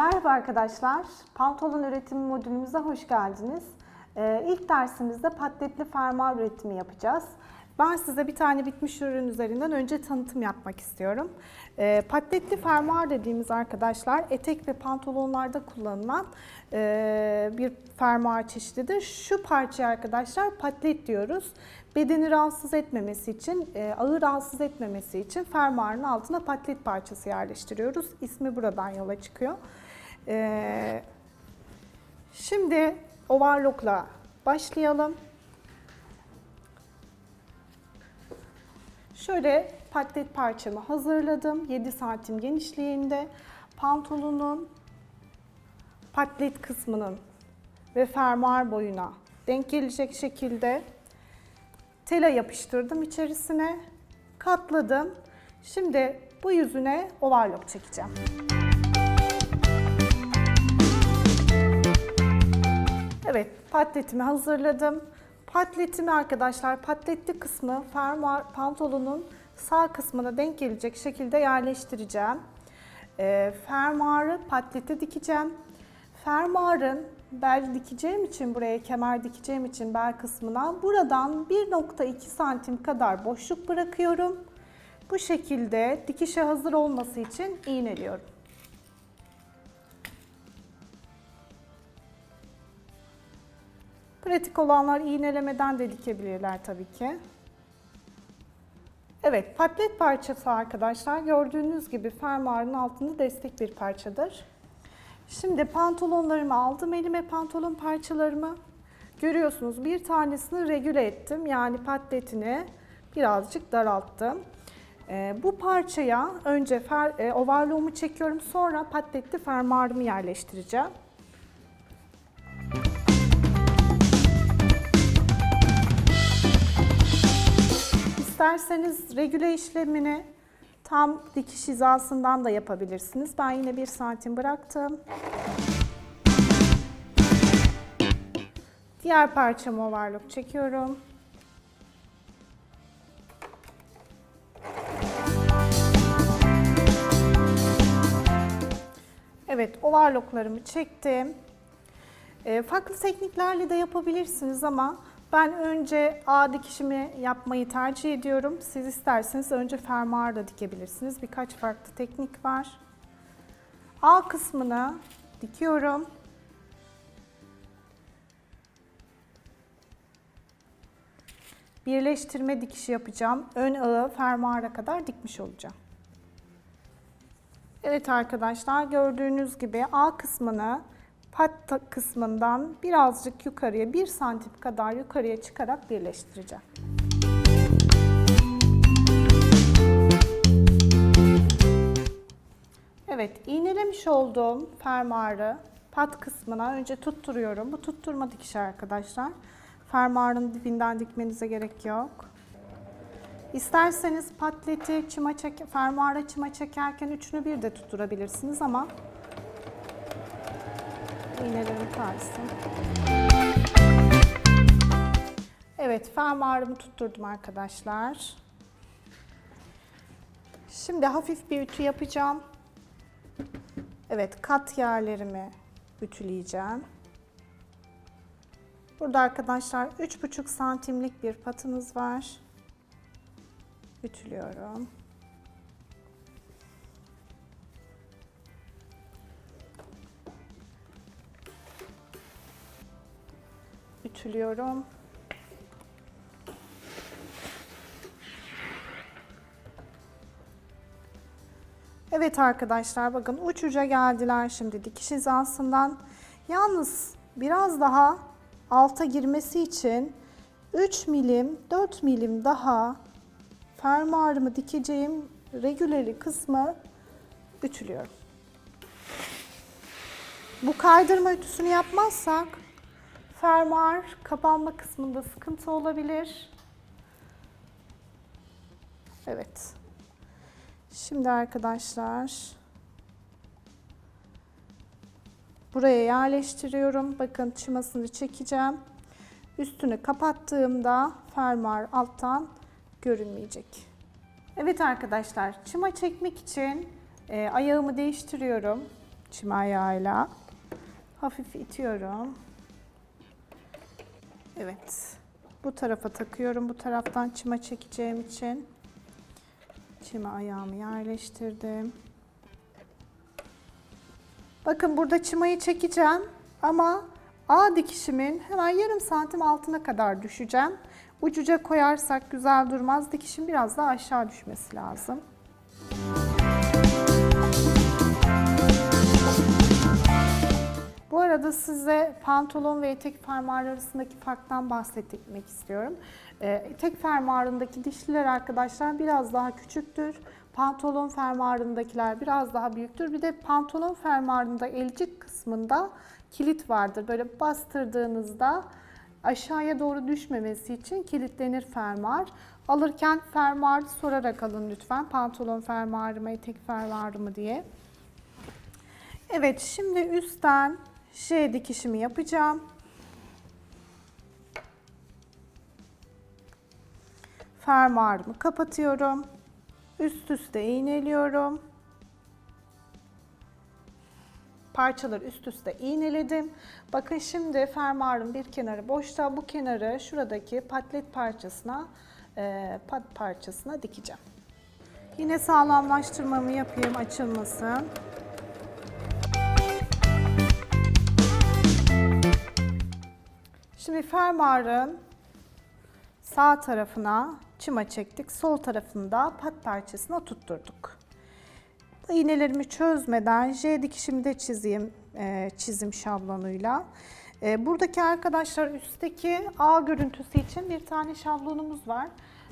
Merhaba arkadaşlar, pantolon üretimi modülümüze hoş geldiniz. Ee, ilk dersimizde patletli fermuar üretimi yapacağız. Ben size bir tane bitmiş ürün üzerinden önce tanıtım yapmak istiyorum. Ee, patletli fermuar dediğimiz arkadaşlar etek ve pantolonlarda kullanılan e, bir fermuar çeşididir. Şu parçaya arkadaşlar patlet diyoruz. Bedeni rahatsız etmemesi için, e, ağır rahatsız etmemesi için fermuarın altına patlet parçası yerleştiriyoruz. İsmi buradan yola çıkıyor. Ee, şimdi overlock'la başlayalım. Şöyle patlet parçamı hazırladım. 7 santim genişliğinde. Pantolonun patlet kısmının ve fermuar boyuna denk gelecek şekilde tela yapıştırdım içerisine. Katladım. Şimdi bu yüzüne overlock çekeceğim. Evet, patletimi hazırladım. Patletimi arkadaşlar, patletli kısmı fermuar pantolonun sağ kısmına denk gelecek şekilde yerleştireceğim. Ee, fermuarı patlete dikeceğim. Fermuarın bel dikeceğim için buraya kemer dikeceğim için bel kısmına buradan 1.2 santim kadar boşluk bırakıyorum. Bu şekilde dikişe hazır olması için iğneliyorum. Pratik olanlar iğnelemeden de dikebilirler tabii ki. Evet, patlet parçası arkadaşlar gördüğünüz gibi fermuarın altında destek bir parçadır. Şimdi pantolonlarımı aldım elime pantolon parçalarımı. Görüyorsunuz bir tanesini regüle ettim. Yani patletini birazcık daralttım. Ee, bu parçaya önce fer, e, overlock'umu çekiyorum. Sonra patletli fermuarımı yerleştireceğim. İsterseniz regüle işlemini tam dikiş hizasından da yapabilirsiniz. Ben yine bir santim bıraktım. Diğer parçamı overlock çekiyorum. Evet, overlocklarımı çektim. E, farklı tekniklerle de yapabilirsiniz ama ben önce A dikişimi yapmayı tercih ediyorum. Siz isterseniz önce fermuar da dikebilirsiniz. Birkaç farklı teknik var. A kısmını dikiyorum. Birleştirme dikişi yapacağım. Ön ağı fermuara kadar dikmiş olacağım. Evet arkadaşlar gördüğünüz gibi A kısmını pat kısmından birazcık yukarıya 1 santim kadar yukarıya çıkarak birleştireceğim. Evet iğnelemiş olduğum fermuarı pat kısmına önce tutturuyorum. Bu tutturma dikişi arkadaşlar. Fermuarın dibinden dikmenize gerek yok. İsterseniz patleti çıma çek, fermuara çıma çekerken üçünü bir de tutturabilirsiniz ama iğnelerim karsın. Evet, fermuarımı tutturdum arkadaşlar. Şimdi hafif bir ütü yapacağım. Evet, kat yerlerimi ütüleyeceğim. Burada arkadaşlar 3,5 santimlik bir patımız var. Ütülüyorum. Ütülüyorum. Evet arkadaşlar bakın uç uca geldiler şimdi dikiş hizasından. Yalnız biraz daha alta girmesi için 3 milim 4 milim daha fermuarımı dikeceğim regüleri kısmı ütülüyorum. Bu kaydırma ütüsünü yapmazsak fermuar kapanma kısmında sıkıntı olabilir. Evet. Şimdi arkadaşlar buraya yerleştiriyorum. Bakın çımasını çekeceğim. Üstünü kapattığımda fermuar alttan görünmeyecek. Evet arkadaşlar çıma çekmek için e, ayağımı değiştiriyorum. çim ayağıyla. Hafif itiyorum. Evet. Bu tarafa takıyorum. Bu taraftan çıma çekeceğim için. Çime ayağımı yerleştirdim. Bakın burada çımayı çekeceğim ama A dikişimin hemen yarım santim altına kadar düşeceğim. Ucuca koyarsak güzel durmaz. Dikişin biraz daha aşağı düşmesi lazım. Bu arada size pantolon ve etek fermuarı arasındaki farktan bahsetmek istiyorum. Ee, etek fermuarındaki dişliler arkadaşlar biraz daha küçüktür. Pantolon fermuarındakiler biraz daha büyüktür. Bir de pantolon fermuarında elcik kısmında kilit vardır. Böyle bastırdığınızda aşağıya doğru düşmemesi için kilitlenir fermuar. Alırken fermuarı sorarak alın lütfen. Pantolon fermuarı mı, etek fermuarı mı diye. Evet, şimdi üstten J dikişimi yapacağım. Fermuarımı kapatıyorum. Üst üste iğneliyorum. Parçaları üst üste iğneledim. Bakın şimdi fermuarın bir kenarı boşta. Bu kenarı şuradaki patlet parçasına, e, pat parçasına dikeceğim. Yine sağlamlaştırmamı yapayım açılmasın. Şimdi fermuarın sağ tarafına çıma çektik. Sol tarafında pat parçasına tutturduk. İğnelerimi çözmeden J dikişimi de çizeyim e, çizim şablonuyla. E, buradaki arkadaşlar üstteki A görüntüsü için bir tane şablonumuz var.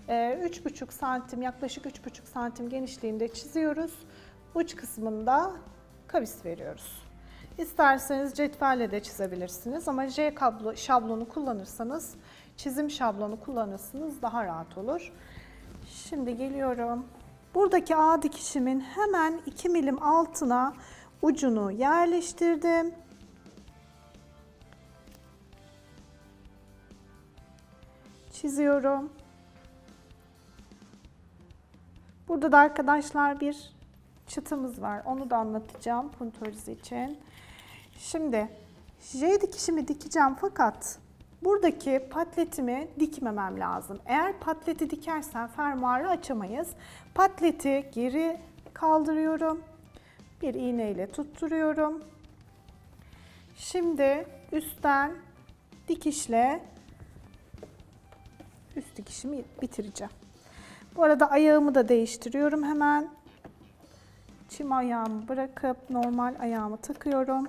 E, 3,5 santim yaklaşık 3,5 santim genişliğinde çiziyoruz. Uç kısmında kavis veriyoruz. İsterseniz cetvelle de çizebilirsiniz ama J kablo şablonu kullanırsanız çizim şablonu kullanırsınız daha rahat olur. Şimdi geliyorum. Buradaki A dikişimin hemen 2 milim altına ucunu yerleştirdim. Çiziyorum. Burada da arkadaşlar bir çıtımız var. Onu da anlatacağım puntoriz için. Şimdi J dikişimi dikeceğim fakat buradaki patletimi dikmemem lazım. Eğer patleti dikersen fermuarı açamayız. Patleti geri kaldırıyorum. Bir iğne ile tutturuyorum. Şimdi üstten dikişle üst dikişimi bitireceğim. Bu arada ayağımı da değiştiriyorum hemen. Çim ayağımı bırakıp normal ayağımı takıyorum.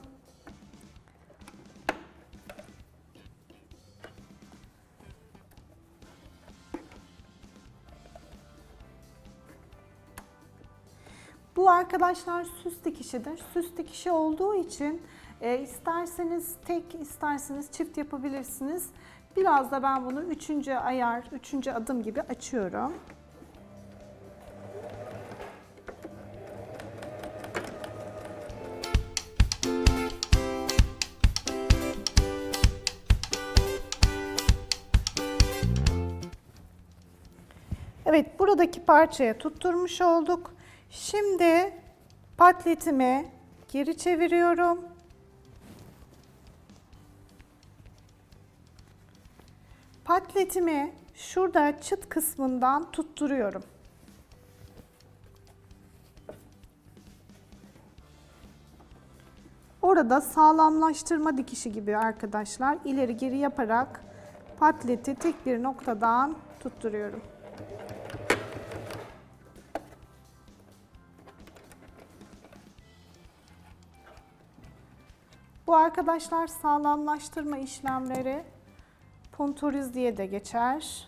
Bu arkadaşlar süs dikişidir. Süs dikişi olduğu için e, isterseniz tek isterseniz çift yapabilirsiniz. Biraz da ben bunu üçüncü ayar, üçüncü adım gibi açıyorum. Evet, buradaki parçaya tutturmuş olduk. Şimdi patletimi geri çeviriyorum. Patletimi şurada çıt kısmından tutturuyorum. Orada sağlamlaştırma dikişi gibi arkadaşlar ileri geri yaparak patleti tek bir noktadan tutturuyorum. Bu arkadaşlar sağlamlaştırma işlemleri puntoriz diye de geçer.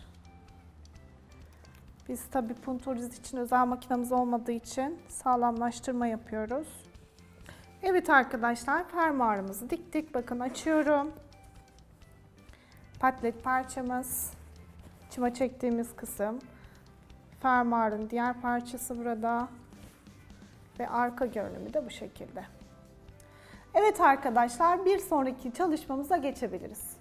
Biz tabi puntoriz için özel makinamız olmadığı için sağlamlaştırma yapıyoruz. Evet arkadaşlar fermuarımızı diktik. Bakın açıyorum. Patlet parçamız. Çıma çektiğimiz kısım. Fermuarın diğer parçası burada. Ve arka görünümü de bu şekilde. Evet arkadaşlar bir sonraki çalışmamıza geçebiliriz.